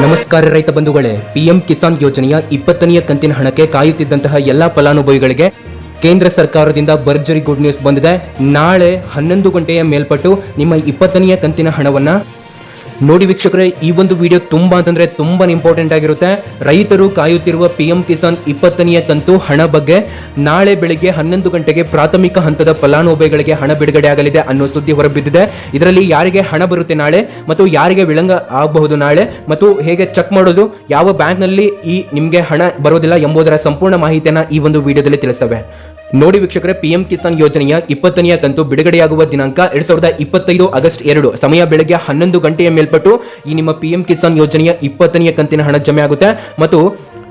ನಮಸ್ಕಾರ ರೈತ ಬಂಧುಗಳೇ. ಪಿಎಂ ಕಿಸಾನ್ ಯೋಜನೆಯ ಇಪ್ಪತ್ತನೆಯ ಕಂತಿನ ಹಣಕ್ಕೆ ಕಾಯುತ್ತಿದ್ದಂತಹ ಎಲ್ಲಾ ಫಲಾನುಭವಿಗಳಿಗೆ ಕೇಂದ್ರ ಸರ್ಕಾರದಿಂದ ಭರ್ಜರಿ ಗುಡ್ ನ್ಯೂಸ್ ಬಂದಿದೆ. ನಾಳೆ ಹನ್ನೊಂದು ಗಂಟೆಯ ಮೇಲ್ಪಟ್ಟು ನಿಮ್ಮ ಇಪ್ಪತ್ತನೆಯ ಕಂತಿನ ಹಣವನ್ನ ನೋಡಿ ವೀಕ್ಷಕರೇ, ಈ ಒಂದು ವಿಡಿಯೋ ತುಂಬಾ ಅಂತಂದ್ರೆ ತುಂಬಾ ಇಂಪಾರ್ಟೆಂಟ್ ಆಗಿರುತ್ತೆ. ರೈತರು ಕಾಯುತ್ತಿರುವ ಪಿ ಎಂ ಕಿಸಾನ್ ಇಪ್ಪತ್ತನೆಯ ಕಂತು ಹಣ ಬಗ್ಗೆ ನಾಳೆ ಬೆಳಿಗ್ಗೆ ಹನ್ನೊಂದು ಗಂಟೆಗೆ ಪ್ರಾಥಮಿಕ ಹಂತದ ಫಲಾನುಭವಿಗಳಿಗೆ ಹಣ ಬಿಡುಗಡೆ ಆಗಲಿದೆ ಅನ್ನೋ ಸುದ್ದಿ ಹೊರಬಿದ್ದಿದೆ. ಇದರಲ್ಲಿ ಯಾರಿಗೆ ಹಣ ಬರುತ್ತೆ ನಾಳೆ ಮತ್ತು ಯಾರಿಗೆ ವಿಳಂಬ ಆಗಬಹುದು ನಾಳೆ ಮತ್ತು ಹೇಗೆ ಚೆಕ್ ಮಾಡೋದು, ಯಾವ ಬ್ಯಾಂಕ್ನಲ್ಲಿ ಈ ನಿಮಗೆ ಹಣ ಬರೋದಿಲ್ಲ ಎಂಬುದರ ಸಂಪೂರ್ಣ ಮಾಹಿತಿಯನ್ನ ಈ ಒಂದು ವಿಡಿಯೋದಲ್ಲಿ ತಿಳಿಸ್ತವೆ. ನೋಡಿ ವೀಕ್ಷಕರೇ ಪಿಎಂ ಕಿಸಾನ್ ಯೋಜನೆಯ ಇಪ್ಪತ್ತನೆಯ ಕಂತು ಬಿಡುಗಡೆಯಾಗುವ ದಿನಾಂಕ ಎರಡ್ ಸಾವಿರದ ಇಪ್ಪತ್ತೈದು ಆಗಸ್ಟ್ ಎರಡು. ಸಮಯ ಬೆಳಗ್ಗೆ ಹನ್ನೊಂದು ಗಂಟೆಯ ಮೇಲ್ಪಟ್ಟು ಈ ನಿಮ್ಮ ಪಿಎಂ ಕಿಸಾನ್ ಯೋಜನೆಯ ಇಪ್ಪತ್ತನೆಯ ಕಂತಿನ ಹಣ ಜಮೆ ಆಗುತ್ತೆ. ಮತ್ತು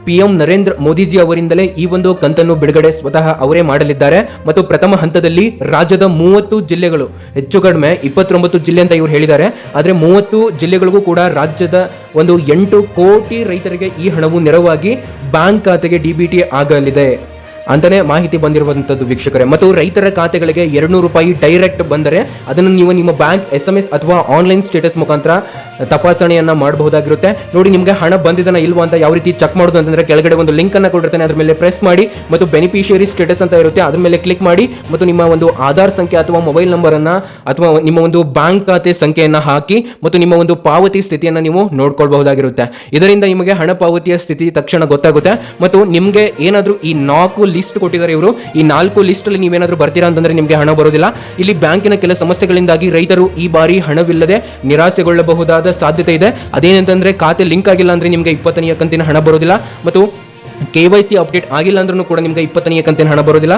ಪಿಎಂ ನರೇಂದ್ರ ಮೋದಿಜಿ ಅವರಿಂದಲೇ ಈ ಒಂದು ಕಂತನ್ನು ಬಿಡುಗಡೆ ಸ್ವತಃ ಅವರೇ ಮಾಡಲಿದ್ದಾರೆ. ಮತ್ತು ಪ್ರಥಮ ಹಂತದಲ್ಲಿ ರಾಜ್ಯದ ಮೂವತ್ತು ಜಿಲ್ಲೆಗಳು, ಹೆಚ್ಚು ಕಡಿಮೆ ಇಪ್ಪತ್ತೊಂಬತ್ತು ಜಿಲ್ಲೆ ಅಂತ ಇವರು ಹೇಳಿದ್ದಾರೆ. ಆದರೆ ಮೂವತ್ತು ಜಿಲ್ಲೆಗಳಿಗೂ ಕೂಡ ರಾಜ್ಯದ ಒಂದು ಎಂಟು ಕೋಟಿ ರೈತರಿಗೆ ಈ ಹಣವು ನೆರವಾಗಿ ಬ್ಯಾಂಕ್ ಖಾತೆಗೆ ಡಿಬಿಟಿ ಆಗಲಿದೆ. ಅಂತಾನೆ ಮಾಹಿತಿ ಬಂದಿರುವಂತದ್ದು ವೀಕ್ಷಕರೇ. ಮತ್ತು ರೈತರ ಖಾತೆಗಳಿಗೆ ಎರಡ್ನೂರು ರೂಪಾಯಿ ಡೈರೆಕ್ಟ್ ಬಂದರೆ ಅದನ್ನು ನೀವು ನಿಮ್ಮ ಬ್ಯಾಂಕ್ ಎಸ್ ಎಂ ಎಸ್ ಅಥವಾ ಆನ್ಲೈನ್ ಸ್ಟೇಟಸ್ ಮುಖಾಂತರ ತಪಾಸಣೆಯನ್ನ ಮಾಡಬಹುದಾಗಿರುತ್ತೆ. ನೋಡಿ, ನಿಮಗೆ ಹಣ ಬಂದಿದನ ಇಲ್ವಾ ಅಂತ ಯಾವ ರೀತಿ ಚೆಕ್ ಮಾಡೋದು ಅಂತಂದ್ರೆ ಕೆಳಗಡೆ ಒಂದು ಲಿಂಕ್ ಅನ್ನ ಕೊಟ್ಟಿರ್ತಾನೆ, ಅದ್ರ ಮೇಲೆ ಪ್ರೆಸ್ ಮಾಡಿ ಮತ್ತು ಬೆನಿಫಿಷಿಯರಿ ಸ್ಟೇಟಸ್ ಅಂತ ಇರುತ್ತೆ, ಅದ್ರ ಮೇಲೆ ಕ್ಲಿಕ್ ಮಾಡಿ ಮತ್ತು ನಿಮ್ಮ ಒಂದು ಆಧಾರ್ ಸಂಖ್ಯೆ ಅಥವಾ ಮೊಬೈಲ್ ನಂಬರ್ ಅನ್ನ ಅಥವಾ ನಿಮ್ಮ ಒಂದು ಬ್ಯಾಂಕ್ ಖಾತೆ ಸಂಖ್ಯೆಯನ್ನ ಹಾಕಿ ಮತ್ತು ನಿಮ್ಮ ಒಂದು ಪಾವತಿ ಸ್ಥಿತಿಯನ್ನ ನೀವು ನೋಡ್ಕೊಳ್ಬಹುದಾಗಿರುತ್ತೆ. ಇದರಿಂದ ನಿಮಗೆ ಹಣ ಪಾವತಿಯ ಸ್ಥಿತಿ ತಕ್ಷಣ ಗೊತ್ತಾಗುತ್ತೆ. ಮತ್ತು ನಿಮಗೆ ಏನಾದರೂ ಈ ನಾಲ್ಕು ಲಿಸ್ಟ್ ಕೊಟ್ಟಿದ್ದಾರೆ ಇವರು. ಈ ನಾಲ್ಕು ಲಿಸ್ಟ್ ಅಲ್ಲಿ ನೀವೇನಾದ್ರೂ ಬರ್ತೀರಾ ಅಂತಂದ್ರೆ ನಿಮಗೆ ಹಣ ಬರೋದಿಲ್ಲ. ಇಲ್ಲಿ ಬ್ಯಾಂಕಿನ ಕೆಲ ಸಮಸ್ಯೆಗಳಿಂದಾಗಿ ರೈತರು ಈ ಬಾರಿ ಹಣವಿಲ್ಲದೆ ನಿರಾಸೆಗೊಳ್ಳಬಹುದಾದ ಸಾಧ್ಯತೆ ಇದೆ. ಅದೇನಂತಂದ್ರೆ ಖಾತೆ ಲಿಂಕ್ ಆಗಿಲ್ಲ ಅಂದ್ರೆ ನಿಮಗೆ ಇಪ್ಪತ್ತನೆಯ ಕಂತಿನ ಹಣ ಬರೋದಿಲ್ಲ. ಮತ್ತು ಕೆ ವೈ ಸಿ ಅಪ್ಡೇಟ್ ಆಗಿಲ್ಲ ಅಂದ್ರೂ ಕೂಡ ನಿಮಗೆ ಇಪ್ಪತ್ತನೆಯ ಕಂತಿನ ಹಣ ಬರೋದಿಲ್ಲ.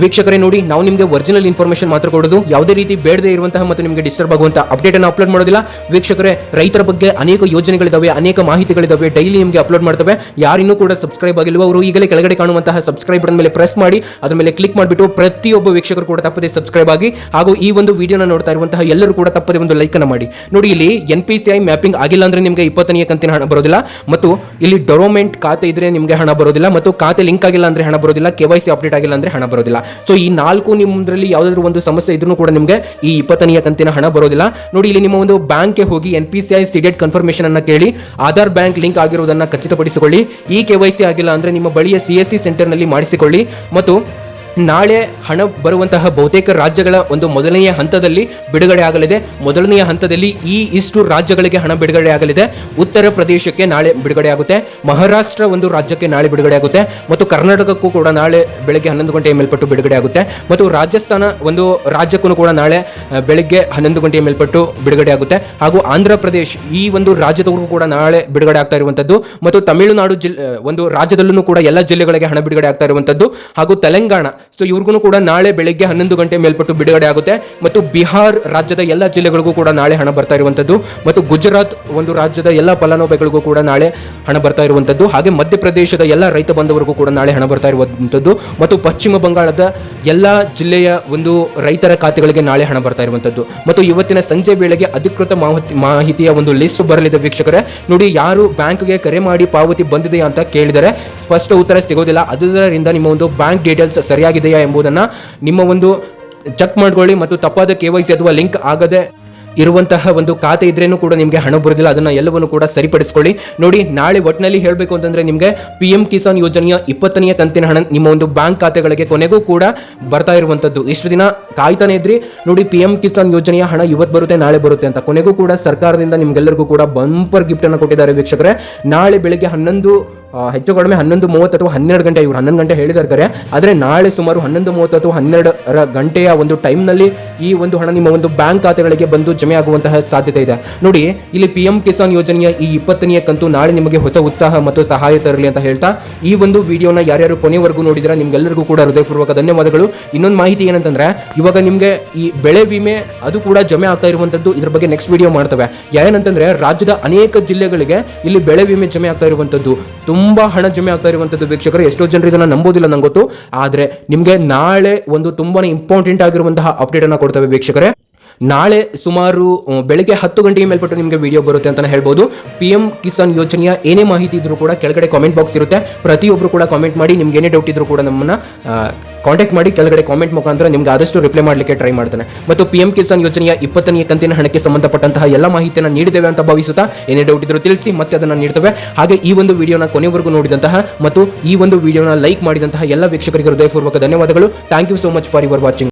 ವೀಕ್ಷಕರೇ ನೋಡಿ, ನಾವು ನಿಮಗೆ ಒರಿಜಿನಲ್ ಇನ್ಫಾರ್ಮೇಶನ್ ಮಾತ್ರ ಕೊಡೋದು. ಯಾವುದೇ ರೀತಿ ಬೇಡದೇ ಇರುವಂತಹ ಮತ್ತು ನಿಮಗೆ ಡಿಸ್ಟರ್ಬ್ ಆಗುವಂತ ಅಪ್ಡೇಟ್ ಅನ್ನು ಅಪ್ಲೋಡ್ ಮಾಡೋದಿಲ್ಲ. ವೀಕ್ಷಕರೇ, ರೈತರ ಬಗ್ಗೆ ಅನೇಕ ಯೋಜನೆಗಳಿದಾವೆ, ಅನೇಕ ಮಾಹಿತಿಗಳಿದಾವೆ ಡೈಲಿ ನಿಮಗೆ ಅಪ್ಲೋಡ್ ಮಾಡ್ತವೆ. ಯಾರಿನ್ನೂ ಕೂಡ ಸಬ್ಸ್ಕ್ರೈಬ್ ಆಗಿಲ್ವೋ ಅವರು, ಈಗಲೇ ಕೆಳಗಡೆ ಕಾಣುವಂತಹ ಸಬ್ಸ್ಕ್ರೈಬ್ ಮೇಲೆ ಪ್ರೆಸ್ ಮಾಡಿ, ಅದರ ಮೇಲೆ ಕ್ಲಿಕ್ ಮಾಡಿಬಿಟ್ಟು ಪ್ರತಿಯೊಬ್ಬ ವೀಕ್ಷಕರು ಕೂಡ ತಪ್ಪದೆ ಸಬ್ಸ್ಕ್ರೈಬ್ ಆಗಿ, ಹಾಗೂ ಈ ಒಂದು ವಿಡಿಯೋನ ನೋಡ್ತಾ ಇರುವಂತಹ ಎಲ್ಲರೂ ಕೂಡ ತಪ್ಪದೆ ಒಂದು ಲೈಕ್ ಅನ್ನು ಮಾಡಿ. ನೋಡಿ, ಇಲ್ಲಿ N P C I mapping ಆಗಿಲ್ಲ ಅಂದ್ರೆ ನಿಮಗೆ ಇಪ್ಪತ್ತನೇ ಕಂತಿನ ಹಣ ಬರೋದಿಲ್ಲ. ಮತ್ತು ಇಲ್ಲಿ ಡೊರೋಮೆಂಟ್ ಖಾತೆ ಇದ್ರೆ ನಿಮಗೆ ಹಣ ಬರೋದಿಲ್ಲ. ಮತ್ತು ಖಾತೆ ಲಿಂಕ್ ಆಗಿಲ್ಲ ಅಂದ್ರೆ ಹಣ ಬರೋದಿಲ್ಲ. ಕೆ ವೈ ಸಿ ಅಪ್ಡೇಟ್ ಆಗಿಲ್ಲ ಅಂದ್ರೆ ಹಣ ಬರೋದಿಲ್ಲ. ಸೊ ಈ ನಾಲ್ಕು ನಿಮ್ಮದ್ರಲ್ಲಿ ಯಾವುದಾದ್ರೂ ಒಂದು ಸಮಸ್ಯೆ ಇದ್ರೂ ಕೂಡ ನಿಮಗೆ ಈ ಇಪ್ಪತ್ತನೆಯ ಕಂತಿನ ಹಣ ಬರೋದಿಲ್ಲ. ನೋಡಿ, ಇಲ್ಲಿ ನಿಮ್ಮ ಒಂದು ಬ್ಯಾಂಕ್ಗೆ ಹೋಗಿ N P C I seeded confirmation ಅನ್ನ ಕೇಳಿ, ಆಧಾರ್ ಬ್ಯಾಂಕ್ ಲಿಂಕ್ ಆಗಿರೋದನ್ನ ಖಚಿತಪಡಿಸಿಕೊಳ್ಳಿ. ಈ ಕೆ ವೈ ಸಿ ಆಗಿಲ್ಲ ಅಂದ್ರೆ ನಿಮ್ಮ ಬಳಿಯ ಸಿ ಎಸ್ ಸಿ ಸೆಂಟರ್ನಲ್ಲಿ ಮಾಡಿಸಿಕೊಳ್ಳಿ. ಮತ್ತು ನಾಳೆ ಹಣ ಬರುವಂತಹ ಬಹುತೇಕ ರಾಜ್ಯಗಳ ಒಂದು ಮೊದಲನೆಯ ಹಂತದಲ್ಲಿ ಬಿಡುಗಡೆ ಆಗಲಿದೆ. ಮೊದಲನೆಯ ಹಂತದಲ್ಲಿ ಈ ಇಷ್ಟು ರಾಜ್ಯಗಳಿಗೆ ಹಣ ಬಿಡುಗಡೆ ಆಗಲಿದೆ. ಉತ್ತರ ಪ್ರದೇಶಕ್ಕೆ ನಾಳೆ ಬಿಡುಗಡೆ ಆಗುತ್ತೆ. ಮಹಾರಾಷ್ಟ್ರ ಒಂದು ರಾಜ್ಯಕ್ಕೆ ನಾಳೆ ಬಿಡುಗಡೆ ಆಗುತ್ತೆ. ಮತ್ತು ಕರ್ನಾಟಕಕ್ಕೂ ಕೂಡ ನಾಳೆ ಬೆಳಗ್ಗೆ ಹನ್ನೊಂದು ಗಂಟೆಯ ಮೇಲ್ಪಟ್ಟು ಬಿಡುಗಡೆ ಆಗುತ್ತೆ. ಮತ್ತು ರಾಜಸ್ಥಾನ ಒಂದು ರಾಜ್ಯಕ್ಕೂ ಕೂಡ ನಾಳೆ ಬೆಳಗ್ಗೆ ಹನ್ನೊಂದು ಗಂಟೆಯ ಮೇಲ್ಪಟ್ಟು ಬಿಡುಗಡೆ ಆಗುತ್ತೆ. ಹಾಗೂ ಆಂಧ್ರ ಪ್ರದೇಶ ಈ ಒಂದು ರಾಜ್ಯದವರೆಗೂ ಕೂಡ ನಾಳೆ ಬಿಡುಗಡೆ ಆಗ್ತಾ ಇರುವಂಥದ್ದು. ಮತ್ತು ತಮಿಳುನಾಡು ಜಿಲ್ಲೆ ಒಂದು ರಾಜ್ಯದಲ್ಲೂ ಕೂಡ ಎಲ್ಲ ಜಿಲ್ಲೆಗಳಿಗೆ ಹಣ ಬಿಡುಗಡೆ ಆಗ್ತಾ ಇರುವಂಥದ್ದು. ಹಾಗೂ ತೆಲಂಗಾಣ ಸೊ ಇವ್ರಿಗೂ ಕೂಡ ನಾಳೆ ಬೆಳಗ್ಗೆ ಹನ್ನೊಂದು ಗಂಟೆ ಮೇಲ್ಪಟ್ಟು ಬಿಡುಗಡೆ ಆಗುತ್ತೆ. ಮತ್ತು ಬಿಹಾರ್ ರಾಜ್ಯದ ಎಲ್ಲ ಜಿಲ್ಲೆಗಳಿಗೂ ಕೂಡ ನಾಳೆ ಹಣ ಬರ್ತಾ ಇರುವಂತದ್ದು ಮತ್ತು ಗುಜರಾತ್ ಒಂದು ರಾಜ್ಯದ ಎಲ್ಲ ಫಲಾನುಭವಿಗಳಿಗೂ ಕೂಡ ನಾಳೆ ಹಣ ಬರ್ತಾ ಇರುವಂತದ್ದು ಹಾಗೆ ಮಧ್ಯಪ್ರದೇಶದ ಎಲ್ಲ ರೈತ ಬಂಧುವರಿಗೂ ಕೂಡ ನಾಳೆ ಹಣ ಬರ್ತಾ ಇರುವಂತದ್ದು ಮತ್ತು ಪಶ್ಚಿಮ ಬಂಗಾಳದ ಎಲ್ಲ ಜಿಲ್ಲೆಯ ಒಂದು ರೈತರ ಖಾತೆಗಳಿಗೆ ನಾಳೆ ಹಣ ಬರ್ತಾ ಇರುವಂತದ್ದು ಮತ್ತು ಇವತ್ತಿನ ಸಂಜೆ ವೇಳೆಗೆ ಅಧಿಕೃತ ಮಾಹಿತಿ, ಮಾಹಿತಿಯ ಒಂದು ಲಿಸ್ಟ್ ಬರಲಿದೆ ವೀಕ್ಷಕರೇ. ನೋಡಿ, ಯಾರು ಬ್ಯಾಂಕ್ಗೆ ಕರೆ ಮಾಡಿ ಪಾವತಿ ಬಂದಿದೆಯಾ ಅಂತ ಕೇಳಿದರೆ, ಸ್ಪಷ್ಟ ಉತ್ತರ ಸಿಗೋದಿಲ್ಲ. ಅದರಿಂದ ನಿಮ್ಮ ಒಂದು ಬ್ಯಾಂಕ್ ಡೀಟೇಲ್ಸ್ ಸರಿಯಾಗಿದೆಯಾ ಎಂಬುದನ್ನ ನಿಮ್ಮ ಒಂದು ಚೆಕ್ ಮಾಡ್ಕೊಳ್ಳಿ ಮತ್ತು ತಪ್ಪಾದ ಕೆ ಸಿ ಅಥವಾ ಲಿಂಕ್ ಆಗದೆ ಇರುವಂತಹ ಒಂದು ಖಾತೆ ಇದ್ರೇನು ಕೂಡ ನಿಮಗೆ ಹಣ ಬರೋದಿಲ್ಲ. ಅದನ್ನ ಎಲ್ಲವನ್ನು ಕೂಡ ಸರಿಪಡಿಸ್ಕೊಳ್ಳಿ. ನೋಡಿ, ನಾಳೆ ಒಟ್ಟಿನಲ್ಲಿ ಹೇಳಬೇಕು ಅಂತಂದ್ರೆ ನಿಮಗೆ ಪಿ ಎಂ ಕಿಸಾನ್ ಯೋಜನೆಯ ಇಪ್ಪತ್ತನೆಯ ಕಂತಿನ ಹಣ ನಿಮ್ಮ ಒಂದು ಬ್ಯಾಂಕ್ ಖಾತೆಗಳಿಗೆ ಕೊನೆಗೂ ಕೂಡ ಬರ್ತಾ ಇರುವಂತದ್ದು ಇಷ್ಟು ದಿನ ಕಾಯ್ತಾನೆ ಇದ್ರಿ. ನೋಡಿ, ಪಿ ಎಂ ಕಿಸಾನ್ ಯೋಜನೆಯ ಹಣ ಇವತ್ತು ಬರುತ್ತೆ, ನಾಳೆ ಬರುತ್ತೆ ಅಂತ. ಕೊನೆಗೂ ಕೂಡ ಸರ್ಕಾರದಿಂದ ನಿಮ್ಗೆಲ್ಲರಿಗೂ ಕೂಡ ಬಂಪರ್ ಗಿಫ್ಟನ್ನು ಕೊಟ್ಟಿದ್ದಾರೆ ವೀಕ್ಷಕರೇ. ನಾಳೆ ಬೆಳಿಗ್ಗೆ ಹನ್ನೊಂದು ಹೆಚ್ಚು ಕಡಿಮೆ ಹನ್ನೊಂದು ಮೂವತ್ತು ಅಥವಾ ಹನ್ನೆರಡು ಗಂಟೆ ಇವರು ಹನ್ನೊಂದು ಗಂಟೆ ಹೇಳಿದ್ದಾರೆ ಆದರೆ ನಾಳೆ ಸುಮಾರು ಹನ್ನೊಂದು ಮೂವತ್ತು ಅಥವಾ ಹನ್ನೆರಡರ ಗಂಟೆಯ ಒಂದು ಟೈಮ್ನಲ್ಲಿ ಈ ಒಂದು ಹಣ ನಿಮ್ಮ ಒಂದು ಬ್ಯಾಂಕ್ ಖಾತೆಗಳಿಗೆ ಬಂದು ಜಮೆ ಆಗುವಂತಹ ಸಾಧ್ಯತೆ ಇದೆ. ನೋಡಿ, ಇಲ್ಲಿ ಪಿ ಎಂ ಕಿಸಾನ್ ಯೋಜನೆಯ ಈ ಇಪ್ಪತ್ತನೆಯ ಕಂತು ನಾಳೆ ನಿಮಗೆ ಹೊಸ ಉತ್ಸಾಹ ಮತ್ತು ಸಹಾಯ ತರಲಿ ಅಂತ ಹೇಳ್ತಾ, ಈ ಒಂದು ವಿಡಿಯೋನ ಯಾರ್ಯಾರು ಕೊನೆವರೆಗೂ ನೋಡಿದ್ರೆ ನಿಮ್ಗೆಲ್ಲರಿಗೂ ಕೂಡ ಹೃದಯಪೂರ್ವಕ ಧನ್ಯವಾದಗಳು. ಇನ್ನೊಂದು ಮಾಹಿತಿ ಏನಂತಂದ್ರೆ, ಇವಾಗ ನಿಮಗೆ ಈ ಬೆಳೆ ವಿಮೆ ಅದು ಕೂಡ ಜಮೆ ಆಗ್ತಾ ಇರುವಂತದ್ದು ಇದ್ರ ಬಗ್ಗೆ ನೆಕ್ಸ್ಟ್ ವಿಡಿಯೋ ಮಾಡ್ತವೆ. ಏನಂತಂದ್ರೆ ರಾಜ್ಯದ ಅನೇಕ ಜಿಲ್ಲೆಗಳಿಗೆ ಇಲ್ಲಿ ಬೆಳೆ ವಿಮೆ ಜಮೆ ಆಗ್ತಾ ಇರುವಂತದ್ದು. ತುಂಬಾ ಹಣ ಜಮೆ ಆಗ್ತಾ ಇರುವಂತದ್ದು ವೀಕ್ಷಕರು. ಎಷ್ಟೋ ಜನರು ಇದನ್ನ ನಂಬೋದಿಲ್ಲ ನಂಗೆ ಗೊತ್ತು ಆದ್ರೆ ನಿಮ್ಗೆ ನಾಳೆ ಒಂದು ತುಂಬಾನೇ ಇಂಪಾರ್ಟೆಂಟ್ ಆಗಿರುವಂತಹ ಅಪ್ಡೇಟ್ ಅನ್ನ ಕೊಡ್ತೇವೆ ವೀಕ್ಷಕರೇ. ನಾಳೆ ಸುಮಾರು ಬೆಳಗ್ಗೆ ಹತ್ತು ಗಂಟೆಗೆ ಮೇಲ್ಪಟ್ಟು ನಿಮಗೆ ವಿಡಿಯೋ ಬರುತ್ತೆ ಅಂತ ಹೇಳ್ಬೋದು. ಪಿ ಎಂ ಕಿಸಾನ್ ಯೋಜನೆಯ ಏನೇ ಮಾಹಿತಿ ಇದ್ರೂ ಕೂಡ ಕೆಳಗಡೆ ಕಾಮೆಂಟ್ ಬಾಕ್ಸ್ ಇರುತ್ತೆ. ಪ್ರತಿಯೊಬ್ಬರು ಕೂಡ ಕಾಮೆಂಟ್ ಮಾಡಿ, ನಿಮ್ಗೆ ಏನೇ ಡೌಟ್ ಇದ್ರೂ ಕೂಡ ನಮ್ಮನ್ನ ಕಾಂಟ್ಯಾಕ್ಟ್ ಮಾಡಿ, ಕೆಳಗಡೆ ಕಾಮೆಂಟ್ ಮುಖಾಂತರ ನಿಮ್ಗೆ ಆದಷ್ಟು ರಿಪ್ಲೈ ಮಾಡಲಿಕ್ಕೆ ಟ್ರೈ ಮಾಡ್ತಾನೆ. ಮತ್ತು ಪಿ ಎಂ ಕಿಸಾನ್ ಯೋಜನೆಯ ಇಪ್ಪತ್ತನೇ ಕಂತಿನ ಹಣಕ್ಕೆ ಸಂಬಂಧಪಟ್ಟಂತಹ ಎಲ್ಲ ಮಾಹಿತಿಯನ್ನು ನೀಡಿದ್ದೇವೆ ಅಂತ ಭಾವಿಸುತ್ತಾ, ಏನೇ ಡೌಟ್ ಇದ್ರೂ ತಿಳಿಸಿ, ಮತ್ತೆ ಅದನ್ನು ನೀಡ್ತೇವೆ. ಹಾಗೆ ಈ ಒಂದು ವಿಡಿಯೋನ ಕೊನೆವರೆಗೂ ನೋಡಿದಂತಹ ಮತ್ತು ಈ ಒಂದು ವಿಡಿಯೋನ ಲೈಕ್ ಮಾಡಿದಂತಹ ಎಲ್ಲ ವೀಕ್ಷಕರಿಗೆ ಹೃದಯಪೂರ್ವಕ ಧನ್ಯವಾದಗಳು. Thank you so much for your watching